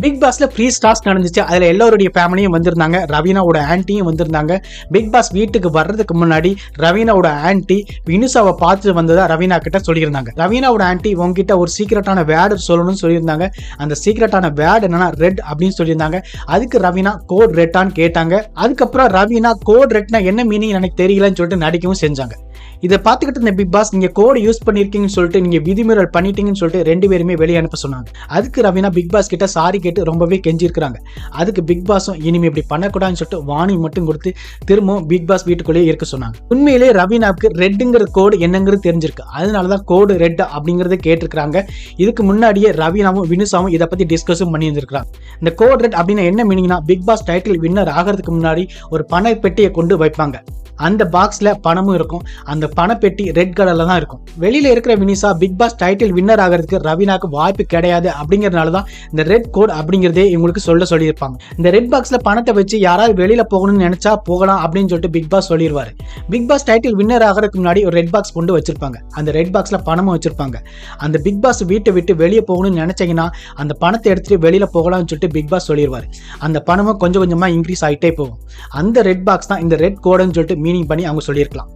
Big பாஸ்ல free stars நடந்துச்சு. அதுல எல்லோருடைய ஃபேமிலியும் வந்திருந்தாங்க. ரவீனாவோட ஆன்ட்டியும் வந்திருந்தாங்க. பிக் பாஸ் வீட்டுக்கு வர்றதுக்கு முன்னாடி ரவீனாவோட ஆன்ட்டி வினுசாவை பார்த்துட்டு வந்ததா ரவீனா கிட்ட சொல்லியிருந்தாங்க. ரவீனாவோட ஆன்ட்டி உங்ககிட்ட ஒரு சீக்கிரட்டான வேர்டு சொல்லணும்னு சொல்லியிருந்தாங்க. அந்த சீக்கிரட்டான வேர்டு என்னன்னா ரெட் அப்படின்னு சொல்லியிருந்தாங்க. அதுக்கு ரவீனா கோட் ரெட்டான்னு கேட்டாங்க. அதுக்கப்புறம் ரவீனா கோட் ரெட்னா என்ன மீனிங் எனக்கு தெரியலன்னு சொல்லிட்டு நடிக்கவும் செஞ்சாங்க. இதை பார்த்துக்கிட்டு இந்த பிக் பாஸ் நீங்கள் கோடு யூஸ் பண்ணியிருக்கீங்கன்னு சொல்லிட்டு நீங்கள் விதிமீறல் பண்ணிட்டீங்கன்னு சொல்லிட்டு ரெண்டு பேருமே வெளியே அனுப்ப சொன்னாங்க. அதுக்கு ரவீனா பிக் பாஸ் கிட்ட சாரி கேட்டு ரொம்பவே கெஞ்சிருக்கிறாங்க. அதுக்கு பிக் பாஸும் இனிமே இப்படி பண்ணக்கூடாதுன்னு சொல்லிட்டு வார்னிங் மட்டும் கொடுத்து திரும்பவும் பிக் பாஸ் வீட்டுக்குள்ளேயே இருக்க சொன்னாங்க. உண்மையிலே ரவீனாவுக்கு ரெட்டுங்கிற கோடு என்னங்கிறது தெரிஞ்சிருக்கு. அதனாலதான் கோடு ரெட் அப்படிங்கிறத கேட்டிருக்கிறாங்க. இதுக்கு முன்னாடியே ரவீனாவும் வினுசாவும் இதை பற்றி டிஸ்கஸும் பண்ணியிருந்திருக்கிறாங்க. இந்த கோட் ரெட் அப்படின்னா என்ன மீனிங்னா பிக் பாஸ் டைட்டில் வின்னர் ஆகிறதுக்கு முன்னாடி ஒரு பனை பெட்டியை கொண்டு வைப்பாங்க. அந்த பாக்ஸில் பணமும் இருக்கும். அந்த பணப்பெட்டி ரெட் கலரில் தான் இருக்கும். வெளியில் இருக்கிற Vinusha Bigg Boss title winner ஆகிறதுக்கு ரவீனாக்கு வாய்ப்பு கிடையாது அப்படிங்கறதுனால தான் இந்த ரெட் கோட் அப்படிங்கிறதே இவங்களுக்கு சொல்ல சொல்லியிருப்பாங்க. இந்த ரெட் பாக்ஸில் பணத்தை வச்சு யாராவது வெளியில் போகணும்னு நினச்சா போகலாம் அப்படின்னு சொல்லிட்டு பிக் பாஸ் சொல்லிடுவார் பிக் பாஸ் டைட்டில் வின்னர் ஆகிறதுக்கு முன்னாடி ஒரு ரெட் பாக்ஸ் கொண்டு வச்சிருப்பாங்க. அந்த ரெட் பாக்ஸில் பணமும் வச்சிருப்பாங்க. அந்த பிக் பாஸ் வீட்டை விட்டு வெளியே போகணும்னு நினச்சிங்கன்னா அந்த பணத்தை எடுத்துகிட்டு வெளியில் போகலாம்னு சொல்லிட்டு பிக் பாஸ் சொல்லிடுவார் அந்த பணமும் கொஞ்சம் கொஞ்சமாக இன்க்ரீஸ் ஆகிட்டே போகும். அந்த ரெட் பாக்ஸ் தான் இந்த ரெட் கோடுன்னு சொல்லிட்டு மீனிங் பண்ணி அவங்க சொல்லியிருக்கலாம்.